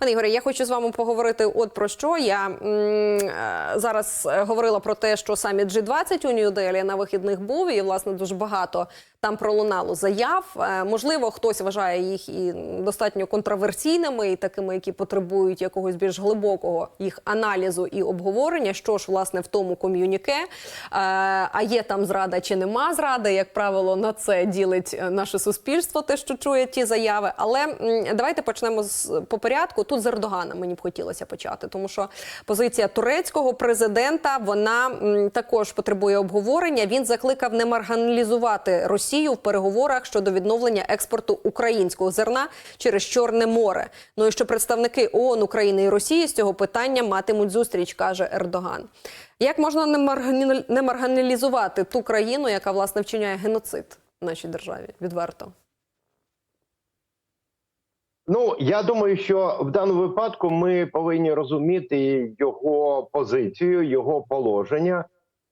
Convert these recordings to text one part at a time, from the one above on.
Пане Ігоре, я хочу з вами поговорити. От про що я м, е, зараз е, говорила про те, що саміт G20 у Нью-Делі на вихідних був, і власне дуже багато там пролунало заяв. Е, Можливо, хтось вважає їх і достатньо контроверсійними, і такими, які потребують якогось більш глибокого їх аналізу і обговорення. Що ж власне в тому ком'юніке? А є там зрада чи нема зради? Як правило, на це ділить наше суспільство, те, що чує ті заяви. Але м, давайте почнемо з по порядку. Тут з Ердогана мені б хотілося почати, тому що позиція турецького президента вона також потребує обговорення. Він закликав не марганалізувати Росію в переговорах щодо відновлення експорту українського зерна через Чорне море. Ну і що представники ООН України і Росії з цього питання матимуть зустріч, каже Ердоган. Як можна не марганалізувати ту країну, яка власне вчиняє геноцид в нашій державі? Відверто. Ну я думаю, що в даному випадку ми повинні розуміти його позицію, його положення,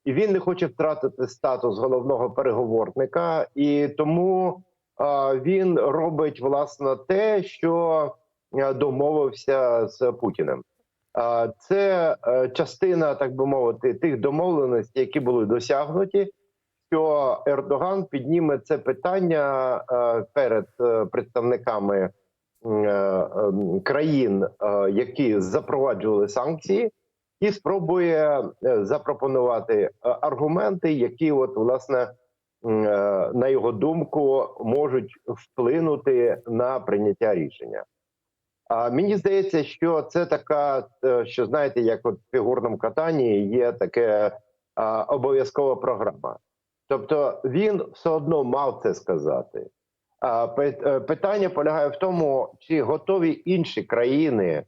і він не хоче втратити статус головного переговорника, і тому а, він робить власне те, що е, домовився з Путіним. А, Це е, частина, так би мовити, тих домовленостей, які були досягнуті. Що Ердоган підніме це питання е, перед е, представниками е, країн, е, які запроваджували санкції, і спробує е, запропонувати е, аргументи, які, от власне, е, на його думку, можуть вплинути на прийняття рішення. А мені здається, що це така, е, що знаєте, як от в фігурному катанні є таке а, обов'язкова програма. Тобто він все одно мав це сказати. Е, питання полягає в тому, чи готові інші країни,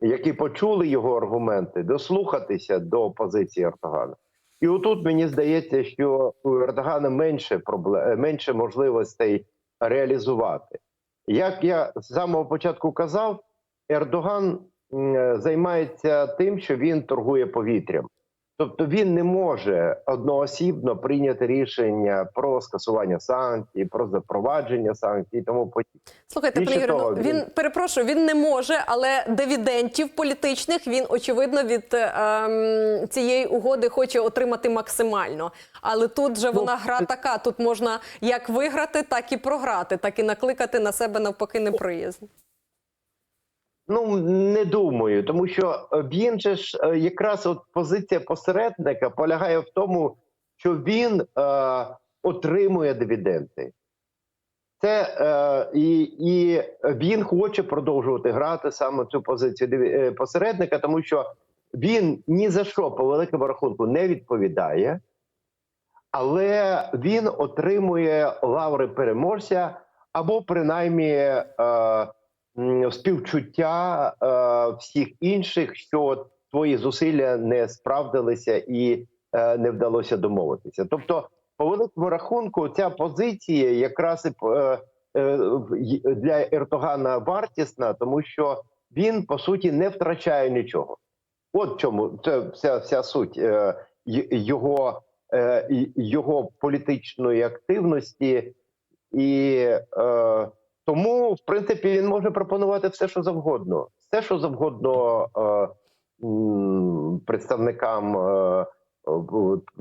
які почули його аргументи, дослухатися до позиції Ердогана. І отут мені здається, що у Ердогана менше проблем, менше можливостей реалізувати. Як я з самого початку казав, Ердоган е, займається тим, що він торгує повітрям. Тобто він не може одноосібно прийняти рішення про скасування санкцій, про запровадження санкцій і тому подібне. Слухайте, пане Ігорю, ну, він він- перепрошую, він не може, але дивідендів політичних він очевидно від ем, цієї угоди хоче отримати максимально. Але тут же Ну, вона гра така. Тут можна як виграти, так і програти, так і накликати на себе навпаки неприязнь. Ну не думаю, тому що е, він же ж е, якраз от позиція посередника полягає в тому, що він е, отримує дивіденди. Це е, і, і він хоче продовжувати грати саме цю позицію е, посередника, тому що він ні за що по великому рахунку не відповідає, але він отримує лаври переможця або принаймні е, співчуття е, всіх інших, що твої зусилля не справдилися і е, не вдалося домовитися. Тобто, по великому рахунку, ця позиція якраз і е, е, для Ертогана вартісна, тому що він по суті не втрачає нічого. От чому це вся, вся суть е, його, е, його політичної активності, і е, тому, в принципі, він може пропонувати все, що завгодно, все, що завгодно е, представникам е,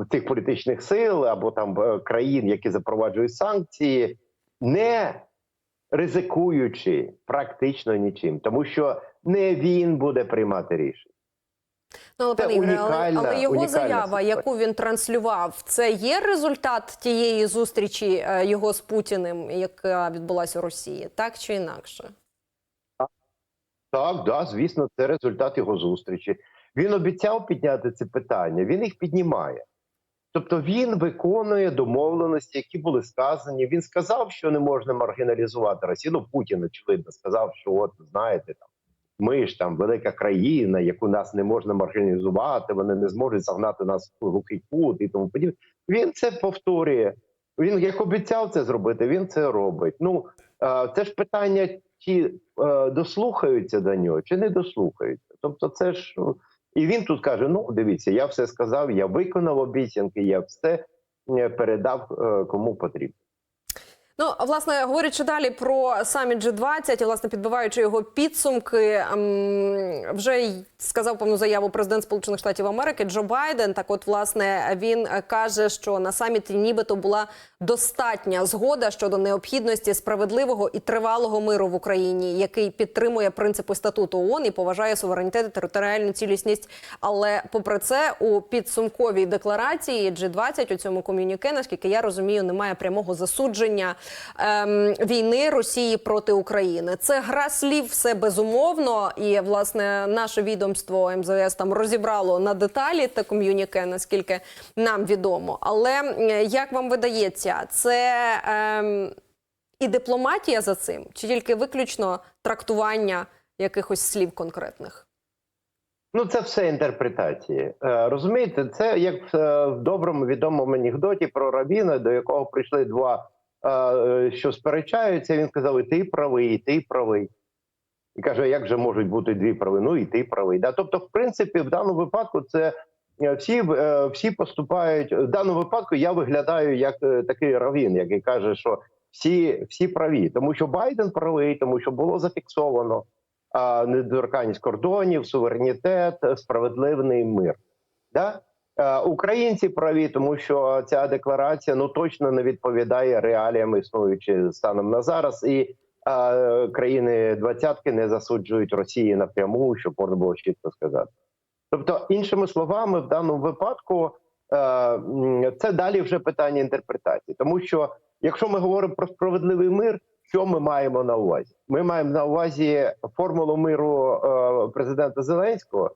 тих політичних сил або там е, країн, які запроваджують санкції, не ризикуючи практично нічим, тому що не він буде приймати рішення. Ну, але, пане Ігоре, але, але його заява, ситуація. яку він транслював, це є результат тієї зустрічі е, його з Путіним, яка відбулася у Росії, так чи інакше? Так, да, звісно, це результат його зустрічі. Він обіцяв підняти ці питання, він їх піднімає. Тобто він виконує домовленості, які були сказані. Він сказав, що не можна маргіналізувати Росію. Ну, Путін, очевидно, сказав, що от знаєте, там ми ж там велика країна, яку нас не можна маргіналізувати, вони не зможуть загнати нас в глухий кут і тому подібне. Він це повторює. Він як обіцяв це зробити, він це робить. Ну е, це ж питання, чи е, дослухаються до нього, чи не дослухаються. Тобто, це ж ну, і він тут каже: ну дивіться, я все сказав, я виконав обіцянки, я все е, передав кому потрібно. Ну, власне, говорячи далі про саміт G20, і, власне, підбиваючи його підсумки, ем, вже сказав повну заяву президент Сполучених Штатів Америки Джо Байден. Так, от, власне, він каже, що на саміті нібито була достатня згода щодо необхідності справедливого і тривалого миру в Україні, який підтримує принципи статуту ООН і поважає суверенітет і територіальну цілісність. Але, попри це, у підсумковій декларації G20, у цьому ком'юніке, наскільки я розумію, немає прямого засудження ем, війни Росії проти України. Це гра слів, все безумовно. І власне наше відомство МЗС там розібрало на деталі те ком'юніке, наскільки нам відомо. Але як вам видається, це ем, і дипломатія за цим, чи тільки виключно трактування якихось слів конкретних? Ну, це все інтерпретації. Е, розумієте, це як в, е, в доброму відомому анекдоті про Рабіна, до якого прийшли два, що сперечаються. Він сказав: і ти правий, і ти правий. І каже, як же можуть бути дві прави? Ну і ти правий. Да? Тобто, в принципі, в даному випадку це е, всі, е, всі поступають. В даному випадку я виглядаю як е, такий равін, який каже, що всі, всі праві, тому що Байден правий, тому що було зафіксовано недоторканність кордонів, суверенітет, справедливий мир. Да? Е, Українці праві, тому що ця декларація ну точно не відповідає реаліям, існуючи станом на зараз, і е, країни двадцятки не засуджують Росії напряму, щоб можна було чітко сказати. Тобто, іншими словами, в даному випадку е, це далі вже питання інтерпретації, тому що якщо ми говоримо про справедливий мир, що ми маємо на увазі? Ми маємо на увазі формулу миру е, президента Зеленського.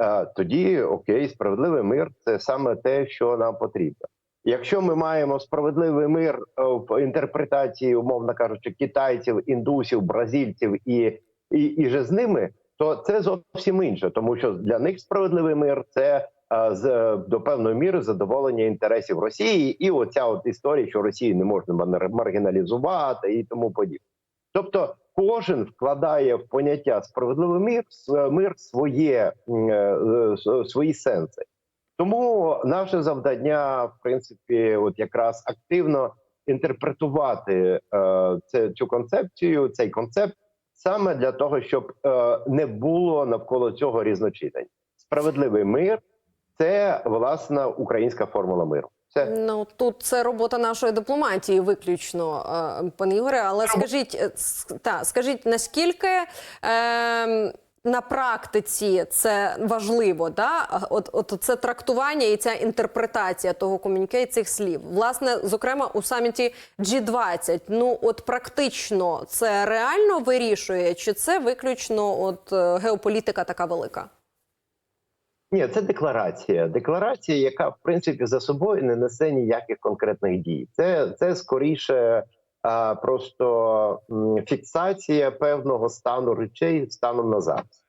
Е, тоді окей, справедливий мир це саме те, що нам потрібно. Якщо ми маємо справедливий мир е, в інтерпретації, умовно кажучи, китайців, індусів, бразильців і, і, і же з ними, то це зовсім інше, тому що для них справедливий мир це е, з до певної міри задоволення інтересів Росії, і оця от історія, що Росію не можна мар- маргіналізувати і тому подібне. Тобто кожен вкладає в поняття справедливий мир, мир своє е, свої сенси. Тому наше завдання, в принципі, от якраз активно інтерпретувати е, це, цю концепцію, цей концепт саме для того, щоб е, не було навколо цього різночитань. Справедливий мир це власна українська формула миру. Це Ну тут це робота нашої дипломатії, виключно, е, пане Ігоре. Але скажіть, е, та скажіть, наскільки е, на практиці це важливо? Да? От, от це трактування і ця інтерпретація того комюніке і цих слів. Власне, зокрема, у саміті G20. Ну от практично це реально вирішує, чи це виключно от е, геополітика така велика? Ні, це декларація. Декларація, яка в принципі за собою не несе ніяких конкретних дій. Це, це скоріше а, просто фіксація певного стану речей станом на зараз.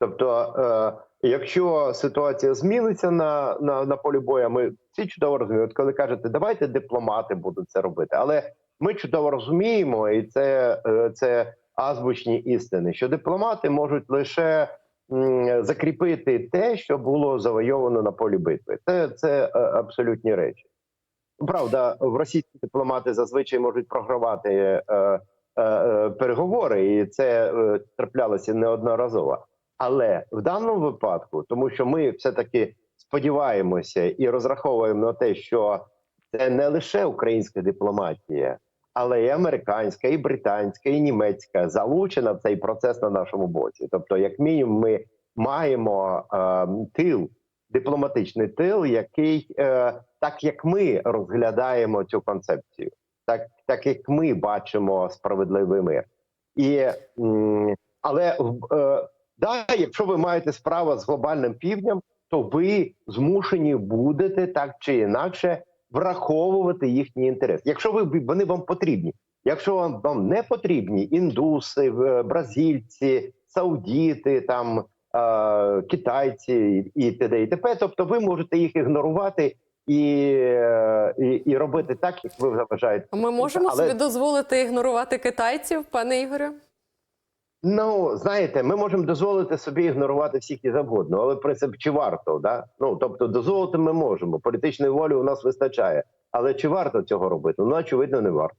Тобто, е, якщо ситуація зміниться на, на, на полі бою, ми всі чудово розуміємо, От коли кажете, давайте дипломати будуть це робити. Але ми чудово розуміємо, і це, е, це азбучні істини, що дипломати можуть лише закріпити те, що було завойовано на полі битви. Це, це е, абсолютні речі. Правда, в російські дипломати зазвичай можуть програвати е, е, е, переговори, і це е, траплялося неодноразово. Але в даному випадку, тому що ми все таки сподіваємося і розраховуємо на те, що це не лише українська дипломатія, але і американська, і британська, і німецька залучена в цей процес на нашому боці. Тобто, як мінімум, ми маємо е, тил, дипломатичний тил, який е, так як ми розглядаємо цю концепцію, так, так як ми бачимо справедливий мир. І, але е, да, якщо ви маєте справу з глобальним півднем, то ви змушені будете так чи інакше враховувати їхній інтерес. Якщо ви вони вам потрібні, якщо вам, вам не потрібні індуси, бразильці, саудіти, там е, китайці і т.д. і т.п., тобто ви можете їх ігнорувати. І, і, і робити так, як ви вважаєте. Ми можемо Але- собі дозволити ігнорувати китайців, пане Ігорю? Ну, знаєте, ми можемо дозволити собі ігнорувати всіх і завгодно, але принцип чи варто, да? Ну тобто, дозволити ми можемо. Політичної волі у нас вистачає. Але чи варто цього робити? Ну, очевидно, не варто.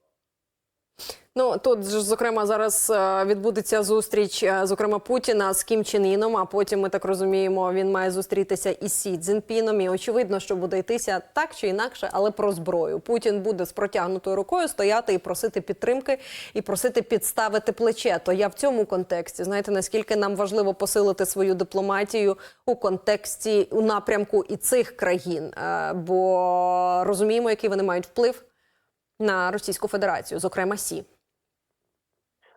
Ну тут ж зокрема зараз е, відбудеться зустріч, е, зокрема Путіна з Кім Чен Іном, А потім ми так розуміємо, він має зустрітися із Сі Цзіньпіном. І очевидно, що буде йтися так чи інакше, але про зброю. Путін буде з протягнутою рукою стояти і просити підтримки, і просити підставити плече. То я в цьому контексті знаєте, наскільки нам важливо посилити свою дипломатію у контексті у напрямку і цих країн, Е, бо розуміємо, який вони мають вплив на Російську Федерацію, зокрема Сі.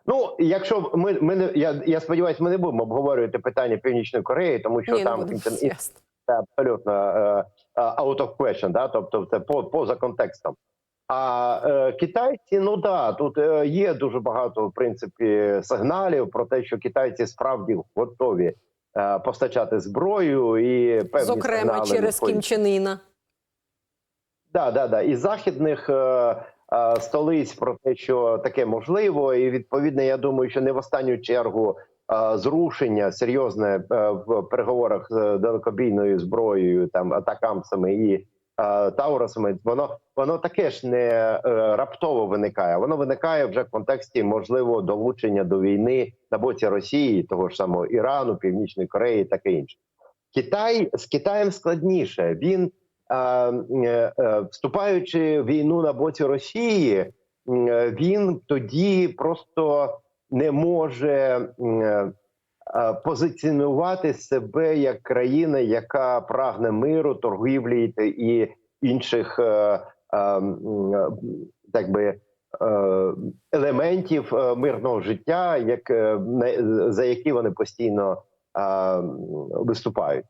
Ну, якщо ми, ми не я, я сподіваюся, ми не будемо обговорювати питання Північної Кореї, тому що Ні, там Ін Ясно. це абсолютно е, out of question, да? тобто це по, поза контекстом. А е, китайці, ну да, тут е, є дуже багато в принципі сигналів про те, що китайці справді готові е, постачати зброю і певні Зокрема, сигнали через надходять. Да, да, да. І західних е, е, столиць про те, що таке можливо, і відповідно, я думаю, що не в останню чергу е, зрушення серйозне е, в переговорах з далекобійною зброєю, там атакамсами і е, таурасами, воно воно таке ж не е, раптово виникає. Воно виникає вже в контексті можливо долучення до війни на боці Росії, того ж самого Ірану, Північної Кореї, таке інше. Китай з Китаєм складніше. Він вступаючи в війну на боці Росії, е, він тоді просто не може е, е, позиціонувати себе як країна, яка прагне миру, торгівлі і інших е, е, е, так би. е, Елементів е, мирного життя, як е, за які вони постійно е, виступають.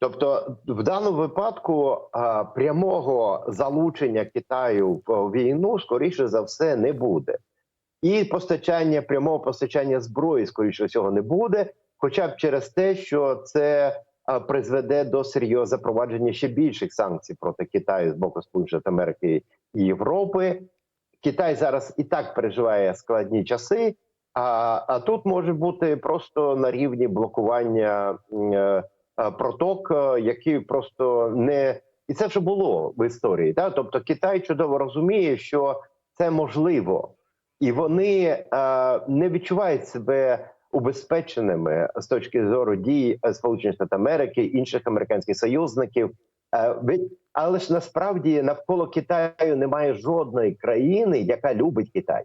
Тобто, в даному випадку а, прямого залучення Китаю в війну, скоріше за все, не буде, і постачання прямого постачання зброї, скоріше всього, не буде, хоча б через те, що це а, призведе до серйозного запровадження ще більших санкцій проти Китаю з боку Сполучених Америки і Європи. Китай зараз і так переживає складні часи. А, а тут може бути просто на рівні блокування е, е, проток, е, які просто не і це вже було в історії. Да? Тобто Китай чудово розуміє, що це можливо, і вони е, не відчувають себе убезпеченими з точки зору дій е, Сполучених Штатів Америки, інших американських союзників. Але ж насправді навколо Китаю немає жодної країни, яка любить Китай.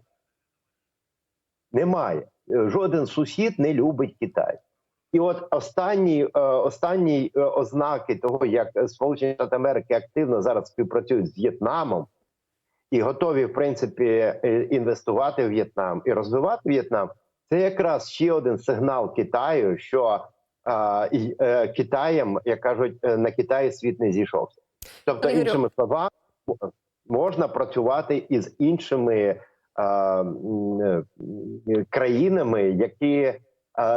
Немає. Жоден сусід не любить Китай. І от останні, е, останні е, ознаки того, як Сполучені Штати Америки активно зараз співпрацюють з В'єтнамом і готові, в принципі, е, інвестувати в В'єтнам і розвивати В'єтнам, це якраз ще один сигнал Китаю, що е, е, Китаєм, як кажуть, на Китаї світ не зійшовся. Тобто, іншими словами, можна працювати із іншими е, е, країнами, які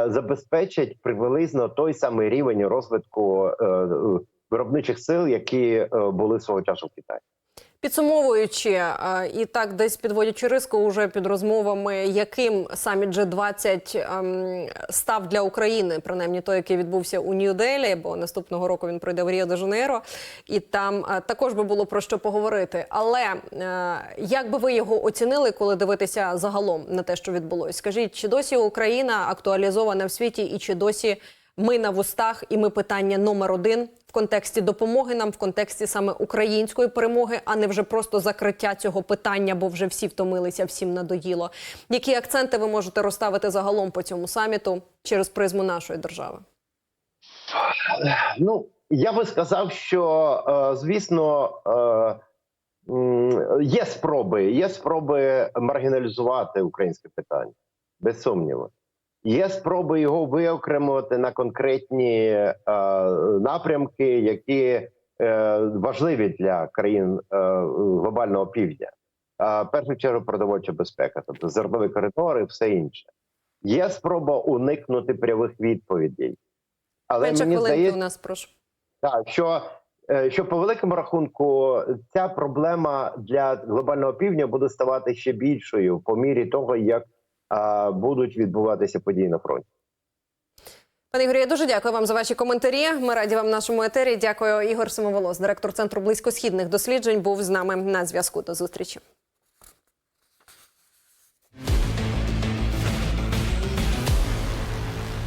забезпечать приблизно той самий рівень розвитку е, е, виробничих сил, які е, були свого часу в Китаї. Підсумовуючи е, і так, десь підводячи риску уже під розмовами, яким саміт G20 ем, став для України, принаймні той, який відбувся у Нью-Делі, бо наступного року він пройде в Ріо де Жанейро, і там е, також би було про що поговорити. Але е, як би ви його оцінили, коли дивитися загалом на те, що відбулось? Скажіть, чи досі Україна актуалізована в світі, і чи досі ми на вустах, і ми питання номер один в контексті допомоги нам, в контексті саме української перемоги, а не вже просто закриття цього питання, бо вже всі втомилися, всім надоїло. Які акценти ви можете розставити загалом по цьому саміту через призму нашої держави? Ну я би сказав, що е, звісно е, є спроби, є спроби маргіналізувати українське питання, без сумніву. Є спроби його виокремувати на конкретні е, напрямки, які е, важливі для країн е, глобального півдня. Е, першу чергу продовольча безпека, тобто зернові коридори, і все інше. Є спроба уникнути прямих відповідей. Але Менше мені здається, у нас прошу. так, що, е, що по великому рахунку ця проблема для глобального півдня буде ставати ще більшою по мірі того, як будуть відбуватися події на фронті. Пане Ігорі, я дуже дякую вам за ваші коментарі. Ми раді вам в нашому етері. Дякую, Ігор Самоволос, директор центру близькосхідних досліджень, був з нами на зв'язку. До зустрічі.